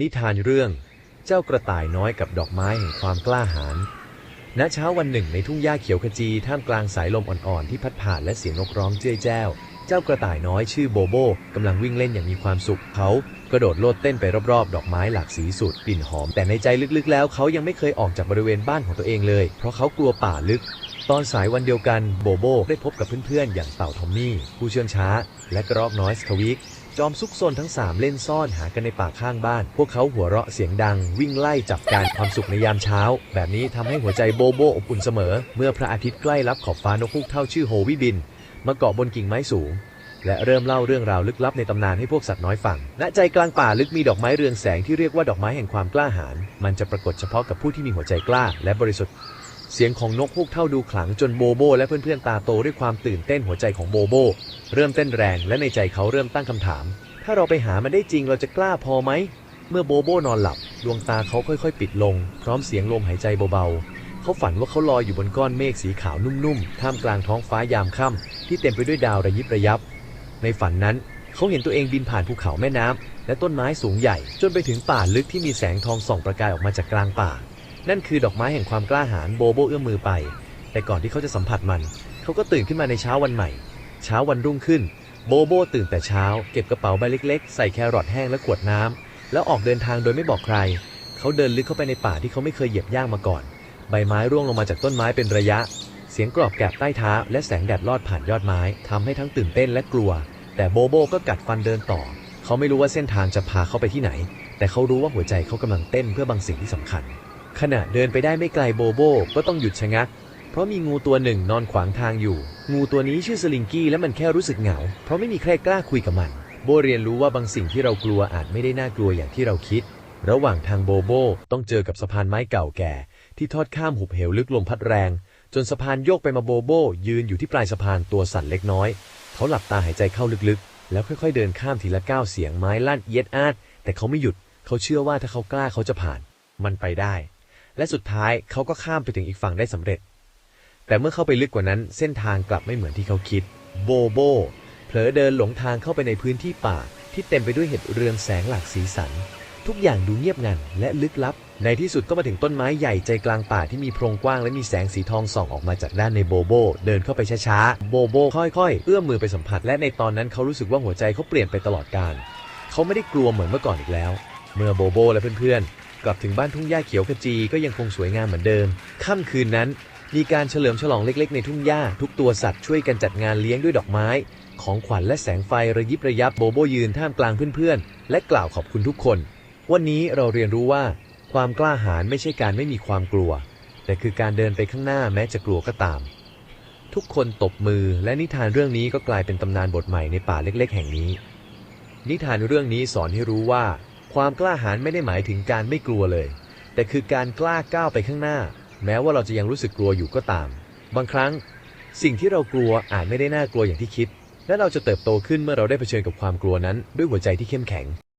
นิทานเรื่อง เจ้ากระต่ายน้อยกับดอกไม้แห่งความกล้าหาญ ณ เช้าวันหนึ่งในทุ่งหญ้าเขียวขจี ท่ามกลางสายลมอ่อนๆ ที่พัดผ่านและเสียงนกร้องเจ้ยแจ้ว เจ้ากระต่ายน้อยชื่อโบโบกำลังวิ่งเล่นอย่างมีความสุข เขากระโดดโลดเต้นไปรอบๆ ดอกไม้หลากสีสูตรกลิ่นหอม แต่ในใจลึกๆ แล้วเขายังไม่เคยออกจากบริเวณบ้านของตัวเองเลย เพราะเขากลัวป่าลึก ตอนสายวันเดียวกันโบโบได้พบกับเพื่อนๆ อย่างเต่าทอมมี่ผู้เชื่องช้า และกระรอกน้อยสควิก จอมซุกซนทั้ง 3 เล่นซ่อนหากันในป่าข้างบ้าน พวกเขาหัวเราะเสียงดัง วิ่งไล่จับการความสุขในยามเช้า แบบนี้ทำให้หัวใจโบโบอบอุ่นเสมอ เมื่อพระอาทิตย์ใกล้รับขอบฟ้านกฮูกเท่าชื่อโฮวิบิน มาเกาะบนกิ่งไม้สูง และเริ่มเล่าเรื่องราวลึกลับในตำนานให้พวกสัตว์น้อยฟังณใจกลางป่าลึกมีดอกไม้เรืองแสงที่เรียกว่าดอกไม้แห่งความกล้าหาญมันจะปรากฏเฉพาะกับผู้ที่มีหัวใจกล้า และบริสุทธิ์ เสียงของนกฮูกเท่าดูขลังจนโบโบและเพื่อนๆตาโตด้วยความตื่นเต้นหัวใจของโบโบ เริ่มเต้นแรงและในใจเขาเริ่มตั้งคำถาม ถ้าเราไปหามันได้จริงเราจะกล้าพอไหม เมื่อโบโบนอนหลับ ดวงตาเขาค่อยๆ ปิดลง พร้อมเสียงลมหายใจเบาๆ เขาฝันว่าเขาลอยอยู่บนก้อนเมฆสีขาวนุ่มๆ ท่ามกลางท้องฟ้ายามค่ำที่เต็มไปด้วยดาวระยิบระยับ ในฝันนั้นเขาเห็นตัวเองบินผ่านภูเขาแม่น้ำและต้นไม้สูงใหญ่ จนไปถึงป่าลึกที่มีแสงทองส่องประกายออกมาจากกลางป่า นั่นคือดอกไม้แห่งความกล้าหาญโบโบเอื้อมมือไป แต่ก่อนที่เขาจะสัมผัสมัน เขาก็ตื่นขึ้นมาในเช้าวันใหม่ เช้าวันรุ่งขึ้น โบโบตื่นแต่เช้า เก็บกระเป๋าใบเล็กๆ ใส่แครอทแห้งและขวดน้ำแล้วออกเดินทางโดยไม่บอกใคร เขาเดินลึกเข้าไปในป่าที่เขาไม่เคยเหยียบย่างมาก่อน ใบไม้ร่วงลงมาจากต้นไม้เป็นระยะ เสียงกรอบแกรบใต้เท้า และแสงแดดลอดผ่านยอดไม้ทำให้ทั้งตื่นเต้นและกลัว แต่โบโบก็กัดฟันเดินต่อ เขาไม่รู้ว่าเส้นทางจะพาเขาไปที่ไหน แต่เขารู้ว่าหัวใจเขากำลังเต้นเพื่อบางสิ่งที่สำคัญ ขณะเดินไปได้ไม่ไกลโบโบก็ต้องหยุดชะงัก เพราะมีงูตัวหนึ่งนอนขวางทางอยู่ งูตัวนี้ชื่อสลิงกี้และมันแค่รู้สึกเหงา เพราะไม่มีใครกล้าคุยกับมัน โบเรียนรู้ว่าบางสิ่งที่เรากลัวอาจไม่ได้น่ากลัวอย่างที่เราคิด ระหว่างทางโบโบต้องเจอกับสะพานไม้เก่าแก่ ที่ทอดข้ามหุบเหวลึกลมพัดแรง จนสะพานโยกไปมาโบโบยืนอยู่ที่ปลายสะพานตัวสั่นเล็กน้อย เขาหลับตาหายใจเข้าลึกๆ แล้วค่อยๆ เดินข้ามทีละก้าวเสียงไม้ลั่นเอียดอาดแต่เขาไม่หยุด เขาเชื่อว่าถ้าเขากล้าเขาจะผ่าน มันไปได้ และสุดท้ายเขาก็ข้ามไปถึงอีกฝั่งได้สำเร็จ แต่เมื่อเข้าไปลึกกว่านั้น เส้นทางกลับไม่เหมือนที่เขาคิด โบโบเผลอเดินหลงทางเข้าไปในพื้นที่ป่า ที่เต็มไปด้วยเห็ดเรืองแสงหลากสีสัน ทุกอย่างดูเงียบงันและลึกลับ ในที่สุดก็มาถึงต้นไม้ใหญ่ใจกลางป่าที่มีโพรงกว้างและมีแสงสีทองส่องออกมาจากด้านในโบโบ เดินเข้าไปช้าๆ โบโบค่อยๆ เอื้อมมือไปสัมผัส และในตอนนั้นเขารู้สึกว่าหัวใจเขาเปลี่ยนไปตลอดกาลเขาไม่ได้กลัวเหมือนเมื่อก่อนอีกแล้ว เมื่อโบโบและเพื่อนๆ กลับถึงบ้านทุ่งหญ้าเขียวขจีก็ยังคงสวยงามเหมือนเดิม ค่ำคืนนั้น มีการเฉลิมฉลองเล็กๆ ในทุ่งหญ้า ทุกตัวสัตว์ช่วยกันจัดงานเลี้ยงด้วยดอกไม้ ของขวัญและแสงไฟระยิบระยับโบโบยืนท่ามกลางเพื่อนๆ และกล่าวขอบคุณทุกคน วันนี้เราเรียนรู้ว่า ความกล้าหาญไม่ใช่การไม่มีความกลัว แต่คือการเดินไปข้างหน้าแม้จะกลัวก็ตาม ทุกคนตบมือและนิทานเรื่องนี้ก็กลายเป็นตำนานบทใหม่ในป่าเล็ก ๆ แห่งนี้ นิทานเรื่องนี้สอนให้รู้ว่า ความกล้าหาญไม่ได้หมายถึงการไม่กลัวเลย แต่คือการกล้าก้าวไปข้างหน้า แม้ว่าเราจะยังรู้สึกกลัวอยู่ก็ตาม บางครั้ง สิ่งที่เรากลัวอาจไม่ได้น่ากลัวอย่างที่คิด และเราจะเติบโตขึ้นเมื่อเราได้เผชิญกับความกลัวนั้นด้วยหัวใจที่เข้มแข็ง